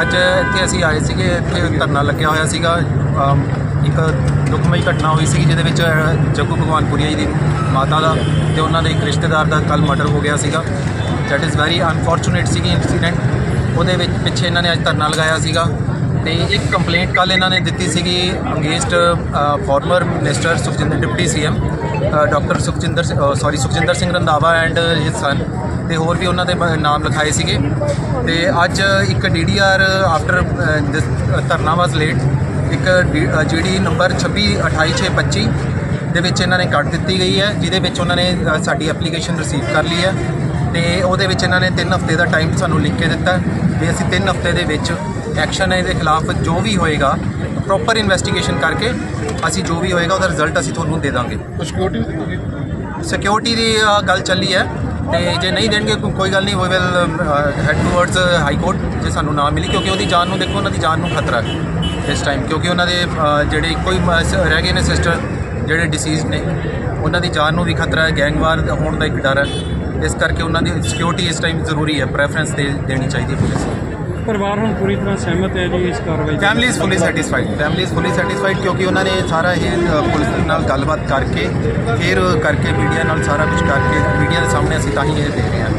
ਅੱਜ ਇੱਥੇ ਅਸੀਂ ਆਏ ਸੀਗੇ, ਇੱਥੇ ਧਰਨਾ ਲੱਗਿਆ ਹੋਇਆ ਸੀਗਾ। ਇੱਕ ਦੁਖਮਈ ਘਟਨਾ ਹੋਈ ਸੀ ਜਿਹਦੇ ਵਿੱਚ ਜੱਗੂ ਭਗਵਾਨਪੁਰੀਆ ਜੀ ਦੀ ਮਾਤਾ ਦਾ ਤੇ ਉਹਨਾਂ ਦੇ ਇੱਕ ਰਿਸ਼ਤੇਦਾਰ ਦਾ ਕੱਲ ਮਰਡਰ ਹੋ ਗਿਆ ਸੀਗਾ। ਦੈਟ ਇਜ਼ ਵੈਰੀ ਅਨਫੋਰਚੂਨੇਟ ਸੀਗੀ ਇਨਸੀਡੈਂਟ ਉਹਦੇ ਵਿੱਚ ਪਿੱਛੇ ਇਹਨਾਂ ਨੇ ਅੱਜ ਧਰਨਾ ਲਗਾਇਆ ਸੀਗਾ। ਤੇ ਇੱਕ ਕੰਪਲੇਂਟ ਕੱਲ ਇਹਨਾਂ ਨੇ ਦਿੱਤੀ ਸੀਗੀ against farmer minister Sukhjinder, deputy CM doctor Sukhjinder sorry Sukhjinder Singh Randhawa and his son ਤੇ ਹੋਰ ਵੀ ਉਹਨਾਂ ਦੇ ਨਾਮ ਲਿਖਾਏ ਸੀਗੇ। ਤੇ ਅੱਜ ਇੱਕ DDR after dharna was late ਇੱਕ ਜੀਡੀ ਨੰਬਰ 2628625 ਦੇ ਵਿੱਚ ਇਹਨਾਂ ਨੇ ਕੱਟ ਦਿੱਤੀ ਗਈ ਹੈ, ਜਿਹਦੇ ਵਿੱਚ ਉਹਨਾਂ ਨੇ ਸਾਡੀ ਐਪਲੀਕੇਸ਼ਨ ਰਿਸੀਵ ਕਰ ਲਈ ਹੈ ਤੇ ਉਹਦੇ ਵਿੱਚ ਇਹਨਾਂ ਨੇ 3 ਹਫ਼ਤੇ ਦਾ ਟਾਈਮ ਸਾਨੂੰ ਲਿਖ ਕੇ ਦਿੱਤਾ। ਵੀ ਅਸੀਂ 3 ਹਫ਼ਤੇ ਦੇ ਵਿੱਚ ਐਕਸ਼ਨ ਇਹਦੇ ਖਿਲਾਫ ਜੋ ਵੀ ਹੋਏਗਾ ਪ੍ਰੋਪਰ ਇਨਵੈਸਟੀਗੇਸ਼ਨ ਕਰਕੇ ਅਸੀਂ ਜੋ ਵੀ ਹੋਏਗਾ ਉਹਦਾ ਰਿਜ਼ਲਟ ਅਸੀਂ ਤੁਹਾਨੂੰ ਦੇ ਦਾਂਗੇ। ਸਿਕਿਉਰਿਟੀ ਸਿਕਿਉਰਿਟੀ ਦੀ ਗੱਲ ਚੱਲੀ ਹੈ। ਤੇ ਜੇ ਨਹੀਂ ਦੇਣਗੇ ਕੋਈ ਗੱਲ ਨਹੀਂ we will head towards high court ਜੇ ਸਾਨੂੰ ਨਾ ਮਿਲੀ ਕਿਉਂਕਿ ਉਹਦੀ ਜਾਨ ਨੂੰ ਦੇਖੋ ਉਹਨਾਂ ਦੀ ਜਾਨ ਨੂੰ ਖਤਰਾ ਹੈ ਇਸ ਟਾਈਮ ਕਿਉਂਕਿ ਉਹਨਾਂ ਦੇ ਜਿਹੜੇ ਸ- ਰਹਿ ਗਏ ਨੇ ਸਿਸਟਰ ਜਿਹੜੇ ਡਿਸੀਜ਼ ਨੇ ਉਹਨਾਂ ਦੀ ਜਾਨ ਨੂੰ ਵੀ ਖਤਰਾ ਹੈ ਗੈਂਗਵਾਰ ਹੋਣ ਦਾ ਇੱਕ ਡਰ ਹੈ। ਇਸ ਕਰਕੇ ਉਹਨਾਂ ਦੀ ਸਿਕਿਉਰਿਟੀ ਇਸ ਟਾਈਮ ਜ਼ਰੂਰੀ ਹੈ ਪ੍ਰੈਫਰੈਂਸ ਦੇ ਦੇਣੀ ਚਾਹੀਦੀ ਹੈ ਪੁਲਿਸ ਨੂੰ ਪਰਿਵਾਰ ਹੁਣ ਪੂਰੀ ਤਰ੍ਹਾਂ ਸਹਿਮਤ ਹੈ ਜੀ ਇਸ ਕਾਰਵਾਈ? Family is fully satisfied family is fully satisfied ਕਿਉਂਕਿ ਉਹਨਾਂ ਨੇ ਸਾਰਾ ਇਹ ਪੁਲਿਸ ਦੇ ਨਾਲ ਗੱਲਬਾਤ ਕਰਕੇ ਫਿਰ ਕਰਕੇ ਮੀਡੀਆ ਨਾਲ ਸਾਰਾ ਕੁਝ ਕਰਕੇ ਮੀਡੀਆ ਦੇ ਸਾਹਮਣੇ ਅਸੀਂ ਤਾਂ ਹੀ ਇਹ ਦੇ ਰਹੇ ਹਾਂ